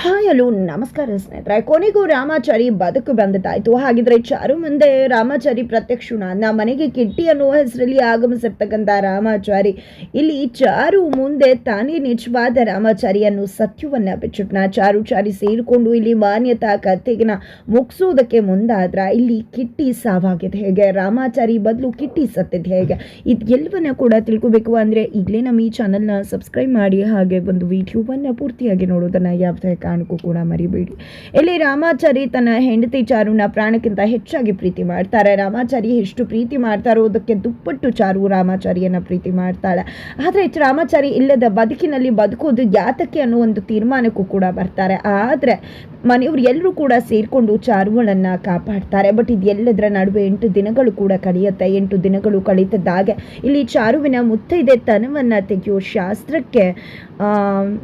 Hi hello ನಮಸ್ಕಾರ ಸ್ನೇಹಿತರೆ. ಕೊನೆಗೂ ರಾಮಾಚಾರಿ ಬದುಕು ಬಂದಿದ್ದಾಯಿತು ಹಾಗಿದ್ರೆ ಚಾರು ಮುಂದೆ ರಾಮಾಚಾರಿ ಪ್ರತ್ಯಕ್ಷಣ. ನಮ್ಮ ಮನೆಗೆ ಕಿಟ್ಟಿ ಅನ್ನುವ ಹೆಸರಲ್ಲಿ ಆಗಮಿಸಿರ್ತಕ್ಕಂಥ ರಾಮಾಚಾರಿ, ಇಲ್ಲಿ ಚಾರು ಮುಂದೆ ತಾನೇ ನಿಜವಾದ ರಾಮಾಚಾರಿ ಅನ್ನೋ ಸತ್ಯವನ್ನ ಬಿಚ್ಚುಟ್ನ ಚಾರುಚಾರಿ ಸೇರಿಕೊಂಡು ಇಲ್ಲಿ ಮಾನ್ಯತಾ ಕಥೆಗಿನ ಮುಗಿಸೋದಕ್ಕೆ ಮುಂದಾದ್ರ ಇಲ್ಲಿ ಕಿಟ್ಟಿ ಸಾವಾಗಿದೆ ಹೇಗೆ? ರಾಮಾಚಾರಿ ಬದಲು ಕಿಟ್ಟಿ ಸತ್ತಿದೆ ಹೇಗೆ? ಇದು ಎಲ್ಲವನ್ನ ಕೂಡ ತಿಳ್ಕೊಬೇಕು ಅಂದರೆ ಈಗಲೇ ನಮ್ಮ ಈ ಚಾನಲ್ನ ಸಬ್ಸ್ಕ್ರೈಬ್ ಮಾಡಿ, ಹಾಗೆ ಒಂದು ವಿಡಿಯೋವನ್ನ ಪೂರ್ತಿಯಾಗಿ ನೋಡೋದನ್ನು ಯಾವುದೇ ಕಾರಣಕ್ಕೂ ಕೂಡ ಮರಿಬೇಡಿ. ಇಲ್ಲಿ ರಾಮಾಚಾರಿ ತನ್ನ ಹೆಂಡತಿ ಚಾರುನ ಪ್ರಾಣಕ್ಕಿಂತ ಹೆಚ್ಚಾಗಿ ಪ್ರೀತಿ ಮಾಡ್ತಾರೆ. ರಾಮಾಚಾರಿ ಎಷ್ಟು ಪ್ರೀತಿ ಮಾಡ್ತಾರೋ ಅದಕ್ಕೆ ದುಪ್ಪಟ್ಟು ಚಾರು ರಾಮಾಚಾರಿಯನ್ನು ಪ್ರೀತಿ ಮಾಡ್ತಾಳೆ. ಆದರೆ ರಾಮಾಚಾರಿ ಇಲ್ಲದ ಬದುಕಿನಲ್ಲಿ ಬದುಕೋದು ಯಾತಕ್ಕೆ ಅನ್ನೋ ಒಂದು ತೀರ್ಮಾನಕ್ಕೂ ಕೂಡ ಬರ್ತಾರೆ. ಆದರೆ ಮನೆಯವರು ಎಲ್ಲರೂ ಕೂಡ ಸೇರಿಕೊಂಡು ಚಾರುಗಳನ್ನು ಕಾಪಾಡ್ತಾರೆ. ಬಟ್ ಇದೆಲ್ಲದರ ನಡುವೆ ಎಂಟು ದಿನಗಳು ಕೂಡ ಕಳೆಯುತ್ತೆ. ಎಂಟು ದಿನಗಳು ಕಳೀತದ್ದಾಗೆ ಇಲ್ಲಿ ಚಾರುವಿನ ಮುತ್ತೈದೆ ತನವನ್ನು ತೆಗೆಯೋ ಶಾಸ್ತ್ರಕ್ಕೆ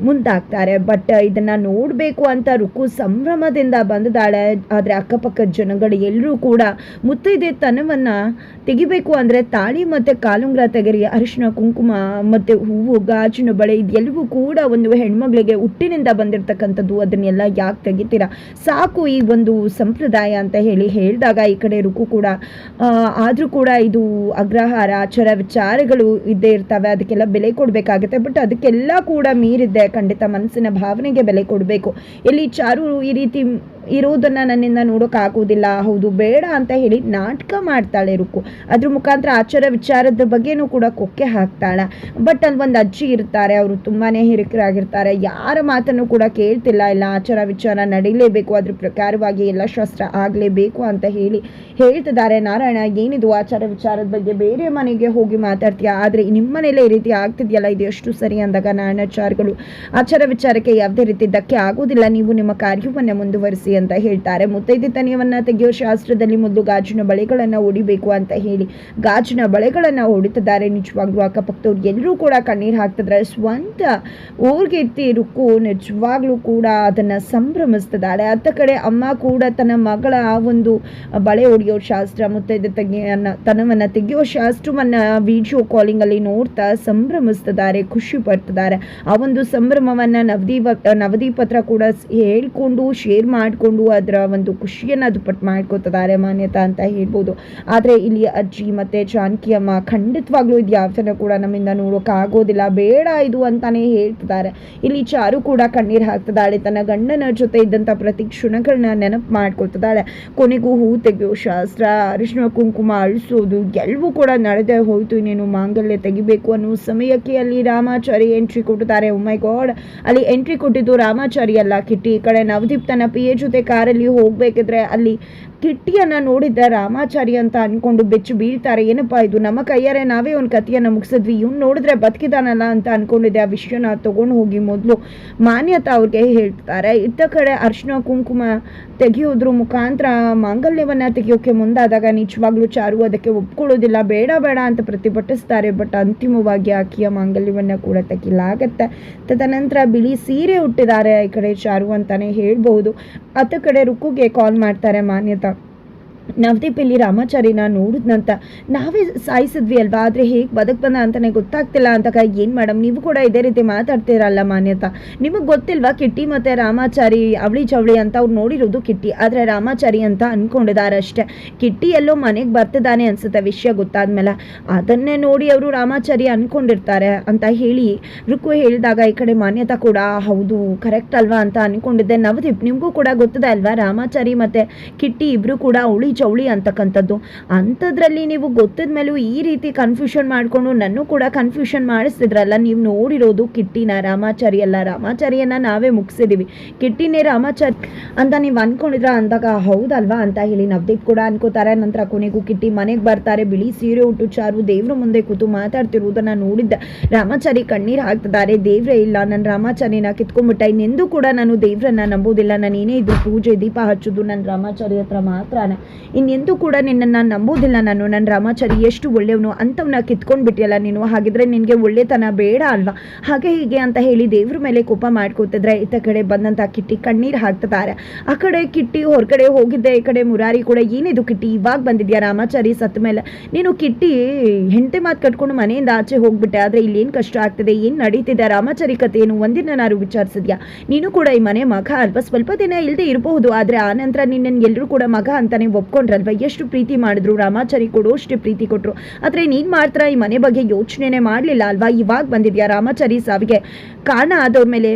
ಮುಂದಾಗ್ತಾರೆ. ಬಟ್ ಇದನ್ನು ನೋಡಬೇಕು ಅಂತ ರುಕು ಸಂಭ್ರಮದಿಂದ ಬಂದಿದ್ದಾಳೆ. ಆದರೆ ಅಕ್ಕಪಕ್ಕದ ಜನಗಳು ಎಲ್ಲರೂ ಕೂಡ ಮುತ್ತೈದೆ ತನವನ್ನು ತೆಗಿಬೇಕು ಅಂದರೆ ತಾಳಿ ಮತ್ತು ಕಾಲುಂಗ್ರ ತೆಗರಿ ಅರಿಶಿನ ಕುಂಕುಮ ಮತ್ತು ಹೂವು, ಗಾಜಿನ ಬಳೆ ಇದೆಲ್ಲವೂ ಕೂಡ ಒಂದು ಹೆಣ್ಮಗಳಿಗೆ ಹುಟ್ಟಿನಿಂದ ಬಂದಿರತಕ್ಕಂಥದ್ದು. ಅದನ್ನೆಲ್ಲ ಯಾಕೆ ತೆಗಿತೀರಾ ಸಾಕು ಈ ಒಂದು ಸಂಪ್ರದಾಯ ಅಂತ ಹೇಳಿ ಹೇಳಿದಾಗ ಈ ಕಡೆ ರುಕು ಕೂಡ ಆದರೂ ಕೂಡ ಇದು ಅಗ್ರಹಾರ, ಆಚಾರ ವಿಚಾರಗಳು ಇದ್ದೇ ಇರ್ತವೆ, ಅದಕ್ಕೆಲ್ಲ ಬೆಲೆ ಕೊಡಬೇಕಾಗುತ್ತೆ, ಬಟ್ ಅದಕ್ಕೆಲ್ಲ ಕೂಡ ಮೀರಿದ್ದೆ ಖಂಡಿತ ಮನಸ್ಸಿನ ಭಾವನೆಗೆ ಬೆಲೆ ಕೊಡಬೇಕು. ಇಲ್ಲಿ ಚಾರು ಈ ರೀತಿ ಇರೋದನ್ನ ನನ್ನಿಂದ ನೋಡೋಕ್ಕಾಗೋದಿಲ್ಲ ಹೌದು, ಬೇಡ ಅಂತ ಹೇಳಿ ನಾಟಕ ಮಾಡ್ತಾಳೆ ರುಕು. ಅದ್ರ ಮುಖಾಂತರ ಆಚಾರ ವಿಚಾರದ ಬಗ್ಗೆನೂ ಕೂಡ ಕೊಕ್ಕೆ ಹಾಕ್ತಾಳೆ. ಬಟ್ ಅಲ್ಲಿ ಒಂದು ಅಜ್ಜಿ ಇರ್ತಾರೆ, ಅವರು ತುಂಬಾ ಹಿರಿಕರಾಗಿರ್ತಾರೆ, ಯಾರ ಮಾತನ್ನು ಕೂಡ ಕೇಳ್ತಿಲ್ಲ, ಇಲ್ಲ ಆಚಾರ ವಿಚಾರ ನಡೀಲೇಬೇಕು ಅದ್ರ ಪ್ರಕಾರವಾಗಿ ಎಲ್ಲ ಶಾಸ್ತ್ರ ಆಗಲೇಬೇಕು ಅಂತ ಹೇಳಿ ಹೇಳ್ತಿದ್ದಾರೆ. ನಾರಾಯಣ, ಏನಿದು ಆಚಾರ ವಿಚಾರದ ಬಗ್ಗೆ ಬೇರೆ ಮನೆಗೆ ಹೋಗಿ ಮಾತಾಡ್ತೀಯಾ? ಆದರೆ ನಿಮ್ಮ ಮನೇಲೆ ಈ ರೀತಿ ಆಗ್ತಿದೆಯಲ್ಲ, ಇದು ಎಷ್ಟು ಸರಿ ಅಂದಾಗ ನಾರಾಯಣಾಚಾರ್ಯಗಳು ಆಚಾರ ವಿಚಾರಕ್ಕೆ ಯಾವುದೇ ರೀತಿ ಧಕ್ಕೆ ಆಗೋದಿಲ್ಲ ನೀವು ನಿಮ್ಮ ಕಾರ್ಯವನ್ನು ಮುಂದುವರಿಸಿ ಅಂತ ಹೇಳ್ತಾರೆ. ಮುತ್ತೈದೆ ತನಿಯವನ್ನ ತೆಗೆಯೋ ಶಾಸ್ತ್ರದಲ್ಲಿ ಮೊದಲು ಗಾಜಿನ ಬಳೆಗಳನ್ನು ಹೊಡಿಬೇಕು ಅಂತ ಹೇಳಿ ಗಾಜಿನ ಬಳೆಗಳನ್ನು ಹೊಡಿತಿದ್ದಾರೆ ನಿಜವಾಗ್ಲೂ ಅಕ್ಕಪಕ್ಕದವ್ರು ಎಲ್ಲರೂ ಕೂಡ ಕಣ್ಣೀರು ಹಾಕ್ತಿದ್ರೆ ಸ್ವಂತ ಊರಿಗೆ ರುಕ್ಕು ನಿಜವಾಗ್ಲೂ ಕೂಡ ಅದನ್ನ ಸಂಭ್ರಮಿಸ್ತಿದ್ದಾಳೆ ಅತ್ತ ಕಡೆ ಅಮ್ಮ ಕೂಡ ತನ್ನ ಮಗಳ ಆ ಒಂದು ಬಳೆ ಹೊಡೆಯೋ ಶಾಸ್ತ್ರ ಮುತ್ತೈದೆ ತೆಗೆಯನ್ನ, ತನವನ್ನ ತೆಗೆಯೋ ಶಾಸ್ತ್ರವನ್ನ ವಿಡಿಯೋ ಕಾಲಿಂಗ್ ಅಲ್ಲಿ ನೋಡ್ತಾ ಸಂಭ್ರಮಿಸ್ತಿದ್ದಾರೆ, ಖುಷಿ ಪಡ್ತಿದ್ದಾರೆ. ಆ ಒಂದು ಸಂಭ್ರಮವನ್ನ ನವದೀಪ ನವದೀಪ ಹತ್ರ ಕೂಡ ಹೇಳ್ಕೊಂಡು ಶೇರ್ ಮಾಡಿಕೊಂಡು ಅದರ ಒಂದು ಖುಷಿಯನ್ನ ದುಪ್ಪಟ್ಟು ಮಾಡ್ಕೋತಿದ್ದಾರೆ ಮಾನ್ಯತಾ ಅಂತ ಹೇಳ್ಬೋದು. ಆದರೆ ಇಲ್ಲಿ ಅಜ್ಜಿ ಮತ್ತೆ ಜಾನಕಿ ಅಮ್ಮ ಖಂಡಿತವಾಗ್ಲೂ ಇದು ಯಾವ್ದನ್ನ ಕೂಡ ನಮ್ಮಿಂದ ನೋಡೋಕೆ ಆಗೋದಿಲ್ಲ. ಬೇಡ ಇದು ಅಂತಾನೆ ಹೇಳ್ತಿದ್ದಾರೆ. ಇಲ್ಲಿ ಚಾರು ಕೂಡ ಕಣ್ಣೀರು ಹಾಕ್ತಿದ್ದಾಳೆ. ತನ್ನ ಗಂಡನ ಜೊತೆ ಇದ್ದಂಥ ಪ್ರತಿ ಕ್ಷಣಗಳನ್ನ ನೆನಪು ಮಾಡ್ಕೊತಿದ್ದಾಳೆ ಕೊನೆಗೂ ಹೂ ತೆಗೆಯೋ ಶಾಸ್ತ್ರ ಅರಿಶಿನ ಕುಂಕುಮ ಅಳಿಸೋದು ಎಲ್ಲವೂ ಕೂಡ ನಡೆದೇ ಹೋಯ್ತು. ಇನ್ನೇನು ಮಾಂಗಲ್ಯ ತೆಗಿಬೇಕು ಅನ್ನೋ ಸಮಯಕ್ಕೆ ಅಲ್ಲಿ ರಾಮಾಚಾರಿ ಎಂಟ್ರಿ ಕೊಟ್ಟಿದ್ದಾರೆ. ಮೈ ಗಾಡ್ ಅಲ್ಲಿ ಎಂಟ್ರಿ ಕೊಟ್ಟಿದ್ದು ರಾಮಾಚಾರಿ ಅಲ್ಲ ಕಿಟ್ಟಿ. ಈ ಕಡೆ ನವದೀಪ್ ತನ್ನ ಪಿ ಎ ಜೊತೆ ಕಾರಲ್ಲಿ ಹೋಗ್ಬೇಕಿದ್ರೆ ಅಲ್ಲಿ ಕಿಟ್ಟಿಯನ್ನ ನೋಡಿದ್ದ ರಾಮಾಚಾರಿ ಅಂತ ಅನ್ಕೊಂಡು ಬೆಚ್ಚು ಬೀಳ್ತಾರೆ, ಏನಪ್ಪ ಇದು ನಮ್ಮ ಕೈಯಾರೆ ನಾವೇ ಒಂದು ಕಥೆಯನ್ನು ಮುಗಿಸಿದ್ವಿ, ಇವ್ನು ನೋಡಿದ್ರೆ ಬದುಕಿದಾನಲ್ಲ ಅಂತ ಅನ್ಕೊಂಡಿದ್ದೆ, ಆ ವಿಷಯನ ತಗೊಂಡು ಹೋಗಿ ಮೊದಲು ಮಾನ್ಯತಾ ಅವ್ರಿಗೆ ಹೇಳ್ತಾರೆ. ಇತ್ತ ಕಡೆ ಅರ್ಶಿನ ಕುಂಕುಮ ತೆಗೆಯೋದ್ರ ಮುಖಾಂತರ ಮಾಂಗಲ್ಯವನ್ನು ತೆಗೆಯೋಕೆ ಮುಂದಾದಾಗ ನಿಜವಾಗ್ಲೂ ಚಾರು ಅದಕ್ಕೆ ಒಪ್ಕೊಳ್ಳೋದಿಲ್ಲ, ಬೇಡ ಬೇಡ ಅಂತ ಪ್ರತಿಭಟಿಸ್ತಾರೆ, ಬಟ್ ಅಂತಿಮವಾಗಿ ಆಕೆಯ ಮಾಂಗಲ್ಯವನ್ನು ಕೂಡ ತೆಗಿಲಾಗತ್ತೆ ತದನಂತರ ಬಿಳಿ ಸೀರೆ ಹುಟ್ಟಿದ್ದಾರೆ ಈ ಕಡೆ ಚಾರು ಅಂತಾನೆ ಹೇಳ್ಬಹುದು. ಅತ್ತ ಕಡೆ ರುಕ್ಕುಗೆ ಕಾಲ್ ಮಾಡ್ತಾರೆ ಮಾನ್ಯತಾ ನವದೀಪ್ ಇಲ್ಲಿ ರಾಮಾಚಾರಿನ ನೋಡಿದ್ನಂತ, ನಾವೇ ಸಾಯಿಸಿದ್ವಿ ಅಲ್ವಾ? ಆದರೆ ಹೇಗೆ ಬದುಕು ಬಂದ ಅಂತಲೇ ಗೊತ್ತಾಗ್ತಿಲ್ಲ ಅಂತ ಏನು ಮೇಡಮ್ ನೀವು ಕೂಡ ಇದೇ ರೀತಿ ಮಾತಾಡ್ತೀರಲ್ಲ ಮಾನ್ಯತಾ? ನಿಮಗೆ ಗೊತ್ತಿಲ್ವಾ ಕಿಟ್ಟಿ ಮತ್ತು ರಾಮಾಚಾರಿ ಅವಳಿ ಚವಳಿ ಅಂತ ಅವ್ರು ನೋಡಿರೋದು ಕಿಟ್ಟಿ? ಆದರೆ ರಾಮಾಚಾರಿ ಅಂತ ಅಂದ್ಕೊಂಡಿದ್ದಾರೆ ಅಷ್ಟೇ ಕಿಟ್ಟಿ ಎಲ್ಲೋ ಮನೆಗೆ ಬರ್ತಿದ್ದಾನೆ ಅನ್ಸುತ್ತೆ ವಿಷಯ ಗೊತ್ತಾದ್ಮೇಲೆ. ಅದನ್ನೇ ನೋಡಿ ಅವರು ರಾಮಾಚಾರಿ ಅಂದ್ಕೊಂಡಿರ್ತಾರೆ ಅಂತ ಹೇಳಿ ರುಕ್ಕು ಹೇಳಿದಾಗ ಈ ಕಡೆ ಮಾನ್ಯತಾ ಕೂಡ, ಹೌದು ಕರೆಕ್ಟ್ ಅಲ್ವಾ ಅಂತ ಅನ್ಕೊಂಡಿದ್ದೆ. ನವದೀಪ್, ನಿಮಗೂ ಕೂಡ ಗೊತ್ತದೆ ಅಲ್ವಾ? ರಾಮಾಚಾರಿ ಮತ್ತು ಕಿಟ್ಟಿ ಇಬ್ಬರು ಕೂಡ ಚೌಳಿ ಅಂತಕ್ಕಂಥದ್ದು. ಅಂಥದ್ರಲ್ಲಿ ನೀವು ಗೊತ್ತಿದ ಮೇಲೂ ಈ ರೀತಿ ಕನ್ಫ್ಯೂಷನ್ ಮಾಡಿಕೊಂಡು ನನ್ನೂ ಕೂಡ ಕನ್ಫ್ಯೂಷನ್ ಮಾಡಿಸ್ತಿದ್ರಲ್ಲ ನೀವು ನೋಡಿರೋದು ಕಿಟ್ಟಿನ ರಾಮಾಚಾರಿ ಅಲ್ಲ. ರಾಮಾಚಾರಿಯನ್ನ ನಾವೇ ಮುಗಿಸಿದೀವಿ. ಕಿಟ್ಟಿನೇ ರಾಮಾಚಾರಿ ಅಂತ ನೀವು ಅನ್ಕೊಂಡಿದ್ರ? ಅಂದಾಗ, ಹೌದಲ್ವಾ ಅಂತ ಹೇಳಿ ನವದೀಪ್ ಕೂಡ ಅನ್ಕೋತಾರೆ. ನಂತರ ಕೊನೆಗೂ ಕಿಟ್ಟಿ ಮನೆಗೆ ಬರ್ತಾರೆ. ಬಿಳಿ ಸೀರೆ ಉಟ್ಟು ಚಾರು ದೇವ್ರ ಮುಂದೆ ಕೂತು ಮಾತಾಡ್ತಿರುವುದನ್ನು ನೋಡಿದ್ದೆ ರಾಮಾಚಾರಿ ಕಣ್ಣೀರು ಹಾಕ್ತಿದ್ದಾರೆ. ದೇವ್ರೇ ಇಲ್ಲ ನನ್ನ ರಾಮಾಚಾರಿನ ಕಿತ್ಕೊಂಡ್ಬಿಟ್ಟ. ಇನ್ನೆಂದೂ ಕೂಡ ನಾನು ದೇವ್ರನ್ನ ನಂಬೋದಿಲ್ಲ ನಾನು ಏನೇ ಇದ್ರು ಪೂಜೆ ದೀಪ ಹಚ್ಚೋದು ನನ್ನ ರಾಮಾಚಾರಿ ಹತ್ರ ಮಾತ್ರನೇ. ಇನ್ನೆಂದೂ ಕೂಡ ನಿನ್ನನ್ನು ನಂಬೋದಿಲ್ಲ ನಾನು. ನನ್ನ ರಾಮಾಚಾರಿ ಎಷ್ಟು ಒಳ್ಳೆಯವನು ಅಂಥವನ್ನ ಕಿತ್ಕೊಂಡ್ಬಿಟ್ಟಿಯಲ್ಲ ನೀನು. ಹಾಗಿದ್ರೆ ನಿನಗೆ ಒಳ್ಳೆತನ ಬೇಡ ಅಲ್ವಾ? ಹಾಗೆ ಹೀಗೆ ಅಂತ ಹೇಳಿ ದೇವ್ರ ಮೇಲೆ ಕೋಪ ಮಾಡ್ಕೋತಿದ್ರೆ ಇತ್ತ ಕಡೆ ಬಂದಂಥ ಕಿಟ್ಟಿ ಕಣ್ಣೀರು ಹಾಕ್ತಿದ್ದಾರೆ. ಆ ಕಡೆ ಕಿಟ್ಟಿ ಹೊರಗಡೆ ಹೋಗಿದ್ದೆ, ಈ ಕಡೆ ಮುರಾರಿ ಕೂಡ ಏನಿದು ಕಿಟ್ಟಿ? ಇವಾಗ ಬಂದಿದ್ಯಾ ರಾಮಾಚಾರಿ ಸತ್ತ ಮೇಲೆ? ನೀನು ಕಿಟ್ಟಿ ಹೆಂಡತಿ ಮಾತು ಕಟ್ಕೊಂಡು ಮನೆಯಿಂದ ಆಚೆ ಹೋಗ್ಬಿಟ್ಟೆ, ಆದರೆ ಇಲ್ಲಿ ಏನು ಕಷ್ಟ ಆಗ್ತಿದೆ? ಏನು ನಡೀತಿದೆ? ರಾಮಾಚಾರಿ ಕತೆ ಏನು ನಾನು ವಿಚಾರಿಸಿದ್ಯಾ? ನೀನು ಕೂಡ ಈ ಮನೆ ಮಗ ಅಲ್ವಾ? ಸ್ವಲ್ಪ ದಿನ ಇಲ್ಲದೆ ಇರಬಹುದು, ಆದರೆ ಆ ನಂತರ ನಿನ್ನನ್ನು ಎಲ್ಲರೂ ಕೂಡ ಮಗ ಅಂತಾನೆ ಒಪ್ಕೊಂಡ್ರಲ್ವಾ ಎಷ್ಟು ಪ್ರೀತಿ ಮಾಡಿದ್ರು, ರಾಮಾಚಾರಿ ಕೊಡು, ಅಷ್ಟು ಪ್ರೀತಿ ಕೊಟ್ಟರು ಆದರೆ ನೀನು ಮಾತ್ರ ಈ ಮನೆ ಬಗ್ಗೆ ಯೋಚನೆನೇ ಮಾಡಲಿಲ್ಲ ಅಲ್ವಾ? ಇವಾಗ ಬಂದಿದ್ಯಾ ರಾಮಾಚಾರಿ ಸಾವಿಗೆ? ಕಾರಣ ಆದವ್ರ ಮೇಲೆ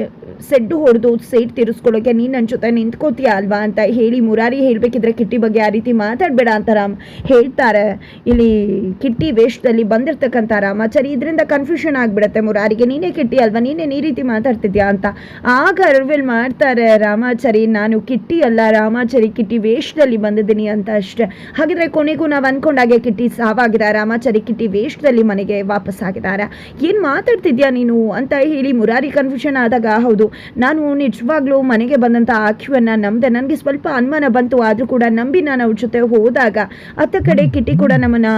ಸೆಡ್ಡು ಹೊಡೆದು ಸೇಟ್ ತೀರಿಸ್ಕೊಳ್ಳೋಕೆ ನೀನು ನನ್ನ ಜೊತೆ ನಿಂತ್ಕೋತೀಯ ಅಲ್ವಾ ಅಂತ ಹೇಳಿ ಮುರಾರಿ ಹೇಳಬೇಕಿದ್ರೆ ಕಿಟ್ಟಿ ಬಗ್ಗೆ ಆ ರೀತಿ ಮಾತಾಡಬೇಡ ಅಂತ ರಾಮ್ ಹೇಳ್ತಾರೆ. ಇಲ್ಲಿ ಕಿಟ್ಟಿ ವೇಷದಲ್ಲಿ ಬಂದಿರ್ತಕ್ಕಂಥ ರಾಮಾಚಾರಿ ಇದರಿಂದ ಕನ್ಫ್ಯೂಷನ್ ಆಗಿಬಿಡತ್ತೆ ಮುರಾರಿಗೆ. ನೀನೇ ಕಿಟ್ಟಿ ಅಲ್ವಾ? ನೀನೇ ಈ ರೀತಿ ಮಾತಾಡ್ತಿದ್ಯಾ ಅಂತ. ಆಗ ಅರ್ವೆಲ್ ಮಾಡ್ತಾರೆ ರಾಮಾಚಾರಿ, ನಾನು ಕಿಟ್ಟಿ ಅಲ್ಲ, ರಾಮಾಚಾರಿ ಕಿಟ್ಟಿ ವೇಷದಲ್ಲಿ ಬಂದಿದ್ದೀನಿ ಅಂತ ಅಷ್ಟೇ. ಹಾಗಿದ್ರೆ ಕೊನೆಗೂ ನಾವು ಅಂದ್ಕೊಂಡಾಗೆ ಕಿಟ್ಟಿ ಸಾವಾಗಿದೆ. ರಾಮಾಚಾರಿ ಕಿಟ್ಟಿ ವೇಷದಲ್ಲಿ ಮನೆಗೆ ವಾಪಸ್ ಆಗಿದ್ದಾರೆ ಏನು ಮಾತಾಡ್ತಿದ್ಯಾ ನೀನು ಅಂತ ಹೇಳಿ ಮುರಾರಿ ಕನ್ಫ್ಯೂಷನ್ ಆದಾಗ ಹೌದು. ನಾನು ನಿಜವಾಗ್ಲೂ ಮನೆಗೆ ಬಂದಂಥ ಆಕ್ಯುವನ್ನು ನಂಬಿದೆ, ನನಗೆ ಸ್ವಲ್ಪ ಅನುಮಾನ ಬಂತು, ಆದರೂ ಕೂಡ ನಂಬಿ ನಾನು ಅವ್ರ ಜೊತೆ ಹೋದಾಗ ಅತ್ತ ಕಡೆ ಕಿಟ್ಟಿ ಕೂಡ ನಮ್ಮನ್ನು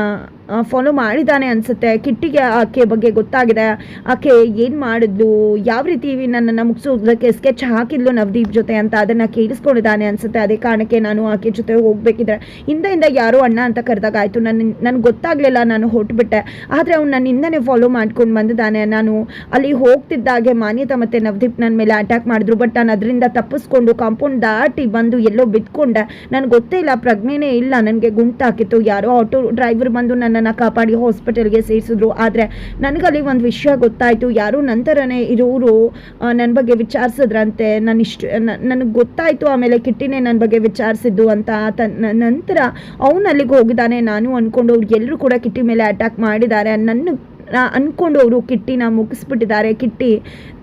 ಫಾಲೋ ಮಾಡಿದ್ದಾನೆ ಅನಿಸುತ್ತೆ. ಕಿಟ್ಟಿಗೆ ಆಕೆ ಬಗ್ಗೆ ಗೊತ್ತಾಗಿದೆ. ಆಕೆ ಏನು ಮಾಡಿದ್ಲು? ಯಾವ ರೀತಿ ನನ್ನನ್ನು ಮುಗಿಸೋದಕ್ಕೆ ಸ್ಕೆಚ್ ಹಾಕಿದ್ಲು ನವದೀಪ್ ಜೊತೆ ಅಂತ ಅದನ್ನು ಕೇಳಿಸ್ಕೊಂಡಿದ್ದಾನೆ ಅನಿಸುತ್ತೆ. ಅದೇ ಕಾರಣಕ್ಕೆ ನಾನು ಆಕೆ ಜೊತೆ ಹೋಗಬೇಕಿದ್ರೆ. ಹಿಂದೆಯಿಂದ ಯಾರೋ ಅಣ್ಣ ಅಂತ ಕರೆದಾಗ ಆಯಿತು ನನ್ನ ನನಗೆ ಗೊತ್ತಾಗಲಿಲ್ಲ. ನಾನು ಹೊರಟ್ಬಿಟ್ಟೆ. ಆದರೆ ಅವ್ನು ನನ್ನ ಹಿಂದೆನೇ ಫಾಲೋ ಮಾಡ್ಕೊಂಡು ಬಂದಿದ್ದಾನೆ. ನಾನು ಅಲ್ಲಿ ಹೋಗ್ತಿದ್ದಾಗೆ ಮಾನ್ಯತಾ ಮತ್ತು ನವದೀಪ್ ನನ್ನ ಮೇಲೆ ಅಟ್ಯಾಕ್ ಮಾಡಿದ್ರು. ಬಟ್ ನಾನು ಅದರಿಂದ ತಪ್ಪಿಸ್ಕೊಂಡು ಕಾಂಪೌಂಡ್ ದಾಟಿ ಬಂದು ಎಲ್ಲೋ ಬಿದ್ಕೊಂಡೆ. ನನಗೆ ಗೊತ್ತೇ ಇಲ್ಲ. ಪ್ರಜ್ಞೆನೇ ಇಲ್ಲ. ನನಗೆ ಗುಂಟಾಕಿತ್ತು ಯಾರೋ ಆಟೋ ಡ್ರೈವರ್ ಬಂದು ನನ್ನನ್ನು ಕಾಪಾಡಿ ಹಾಸ್ಪಿಟಲ್ಗೆ ಸೇರಿಸಿದ್ರು. ಆದರೆ ನನಗಲ್ಲಿ ಒಂದು ವಿಷಯ ಗೊತ್ತಾಯಿತು. ಯಾರು ನಂತರನೇ ಇರೋರು ನನ್ನ ಬಗ್ಗೆ ವಿಚಾರಿಸಿದ್ರಂತೆ. ನಾನು ಇಷ್ಟು ನನಗೆ ಗೊತ್ತಾಯಿತು. ಆಮೇಲೆ ಕಿಟ್ಟಿನೇ ನನ್ನ ಬಗ್ಗೆ ವಿಚಾರಿಸಿದ್ದು ಅಂತ ನಂತರ ಅವನು ಅಲ್ಲಿಗೆ ಹೋಗಿದ್ದಾನೆ. ನಾನು ಅಂದ್ಕೊಂಡು ಅವ್ರು ಎಲ್ಲರೂ ಕೂಡ ಕಿಟ್ಟಿ ಮೇಲೆ ಅಟ್ಯಾಕ್ ಮಾಡಿದ್ದಾರೆ. ನನ್ನ ಅಂದ್ಕೊಂಡು ಅವರು ಕಿಟ್ಟಿನ ಮುಗಿಸ್ಬಿಟ್ಟಿದ್ದಾರೆ. ಕಿಟ್ಟಿ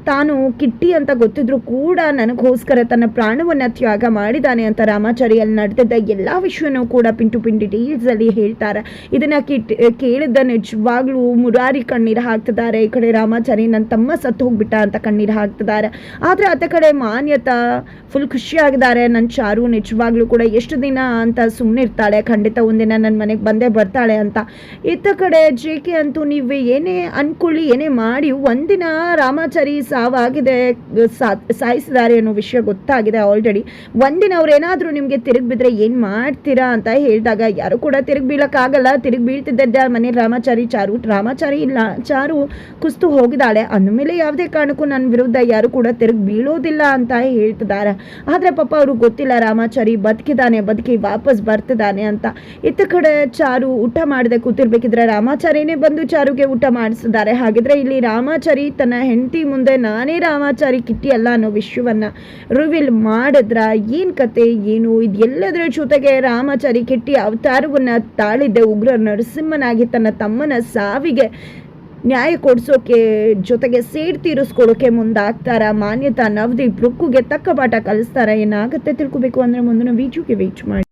ತಾನು ಕಿಟ್ಟಿ ಅಂತ ಗೊತ್ತಿದ್ರು ಕೂಡ ನನಗೋಸ್ಕರ ತನ್ನ ಪ್ರಾಣವನ್ನು ತ್ಯಾಗ ಮಾಡಿದ್ದಾನೆ ಅಂತ ರಾಮಾಚಾರಿ ಅಲ್ಲಿ ನಡೆದಿದ್ದ ಎಲ್ಲ ವಿಷಯನೂ ಕೂಡ ಪಿಂಟು ಪಿಂಟಿ ಪಿನ್ ಡೀಟೇಲ್ಸಲ್ಲಿ ಹೇಳ್ತಾರೆ. ಇದನ್ನು ಕಿಟ್, ಕೇಳಿದ್ದ ನಿಜವಾಗ್ಲೂ ಮುರಾರಿ ಕಣ್ಣೀರು ಹಾಕ್ತಿದ್ದಾರೆ. ಈ ಕಡೆ ರಾಮಾಚಾರಿ ನನ್ನ ತಮ್ಮ ಸತ್ತು ಹೋಗ್ಬಿಟ್ಟ ಅಂತ ಕಣ್ಣೀರು ಹಾಕ್ತಿದ್ದಾರೆ. ಆದರೆ ಅತ್ತ ಕಡೆ ಮಾನ್ಯತಾ ಫುಲ್ ಖುಷಿಯಾಗಿದ್ದಾರೆ ನನ್ನ ಚಾರು ನಿಜವಾಗ್ಲೂ ಕೂಡ ಎಷ್ಟು ದಿನ ಅಂತ ಸುಮ್ಮನೆ ಇರ್ತಾಳೆ. ಖಂಡಿತ ಒಂದಿನ ನನ್ನ ಮನೆಗೆ ಬಂದೇ ಬರ್ತಾಳೆ ಅಂತ. ಇತ್ತ ಕಡೆ ಜೆ ಕೆ ಅಂತೂ ನೀವು ಏನೇ ಅನ್ಕೊಳ್ಳಿ, ಏನೇ ಮಾಡಿ, ಒಂದಿನ ರಾಮಾಚಾರಿ ಸಾವಾಗಿದೆ ಸಾಯಿಸಿದ್ದಾರೆ ಅನ್ನೋ ವಿಷಯ ಗೊತ್ತಾಗಿದೆ ಆಲ್ರೆಡಿ ಒಂದಿನ ಅವ್ರು ಏನಾದರೂ ನಿಮಗೆ ತಿರುಗಿ ಬಿದ್ದರೆ ಏನು ಮಾಡ್ತೀರಾ ಅಂತ ಹೇಳಿದಾಗ ಯಾರು ಕೂಡ ತಿರುಗಿ ಬೀಳೋಕ್ಕಾಗಲ್ಲ. ತಿರುಗಿ ಬೀಳ್ತಿದ್ದ ಮನೆ ರಾಮಾಚಾರಿ ಚಾರು, ರಾಮಾಚಾರಿ ಇಲ್ಲ, ಚಾರು ಕುಸ್ತು ಹೋಗಿದ್ದಾಳೆ. ಅಂದಮೇಲೆ ಯಾವುದೇ ಕಾರಣಕ್ಕೂ ನನ್ನ ವಿರುದ್ಧ ಯಾರು ಕೂಡ ತಿರುಗಿ ಬೀಳೋದಿಲ್ಲ ಅಂತ ಹೇಳ್ತಿದ್ದಾರೆ. ಆದರೆ ಪಾಪ ಅವ್ರಿಗೆ ಗೊತ್ತಿಲ್ಲ ರಾಮಾಚಾರಿ ಬದುಕಿದ್ದಾನೆ ಬದುಕಿ ವಾಪಸ್ ಬರ್ತಿದ್ದಾನೆ ಅಂತ. ಇತ್ತ ಕಡೆ ಚಾರು ಊಟ ಮಾಡದೆ ಕೂತಿರ್ಬೇಕಿದ್ರೆ ರಾಮಾಚಾರಿನೇ ಬಂದು ಚಾರುಗೆ ಊಟ ಮಾಡಿಸಿದ್ದಾರೆ. ಹಾಗಿದ್ರೆ ಇಲ್ಲಿ ರಾಮಾಚಾರಿ ತನ್ನ ಹೆಂಡತಿ ಮುಂದೆ ನಾನೇ ರಾಮಾಚಾರಿ ಕಿಟ್ಟಿ ಅಲ್ಲ ಅನ್ನೋ ವಿಷಯವನ್ನ ರಿವೀಲ್ ಮಾಡಿದ್ರ ಏನು ಕತೆ, ಏನು? ಇದೆಲ್ಲದರ ಜೊತೆಗೆ ರಾಮಾಚಾರಿ ಕಿಟ್ಟಿ ಅವತಾರವನ್ನ ತಾಳಿದ್ದೆ ಉಗ್ರ ನರಸಿಂಹನಾಗಿ ತನ್ನ ತಮ್ಮನ ಸಾವಿಗೆ ನ್ಯಾಯ ಕೊಡಿಸೋಕೆ ಜೊತೆಗೆ ಸೇಡ್ ತೀರಿಸ್ಕೊಳ್ಳೋಕೆ ಮುಂದಾಗ್ತಾರ. ಮಾನ್ಯತಾ ನವದೀಪ್ ರುಕ್ಕುಗೆ ತಕ್ಕ ಪಾಠ ಕಲಿಸ್ತಾರ. ಏನಾಗುತ್ತೆ ತಿಳ್ಕೊಬೇಕು ಅಂದ್ರೆ ಮುಂದಿನ ವೀಡಿಯೋಗೆ ವೇಟ್ ಮಾಡಿ.